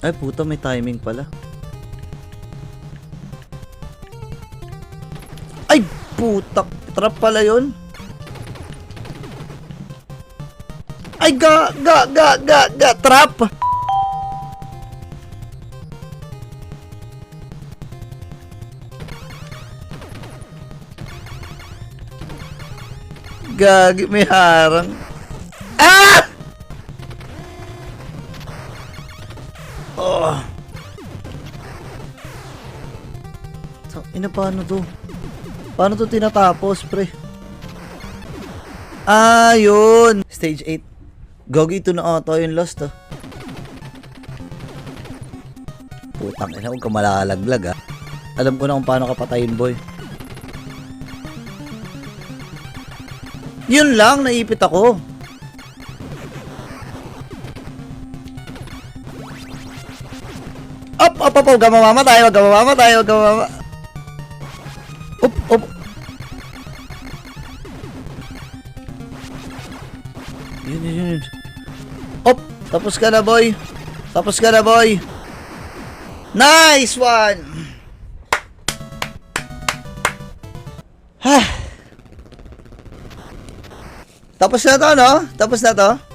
Ay, puta, may timing pala. Ay, putak. Trap pala yun. Ay, ga, ga, ga, ga, ga, trap. Gagi, may harang. Ah! Oh. So, ina paano to? Paano to tinatapos, pre? Ah. Stage 8. Gogi ito na ata yung last, ah. Putang ina, huwag ka malalaglag, ah. Alam ko na kung paano ka patayin, boy. Yun lang, naipit ako. Up, up, huwag ka mamamatay, huwag ka mamamatay, huwag ka mamamatay. Up, up. Yun, yun, yun. Up, tapos ka na, boy. Tapos ka na, boy. Nice one! Ha! Tapos na to, no? Tapos na to?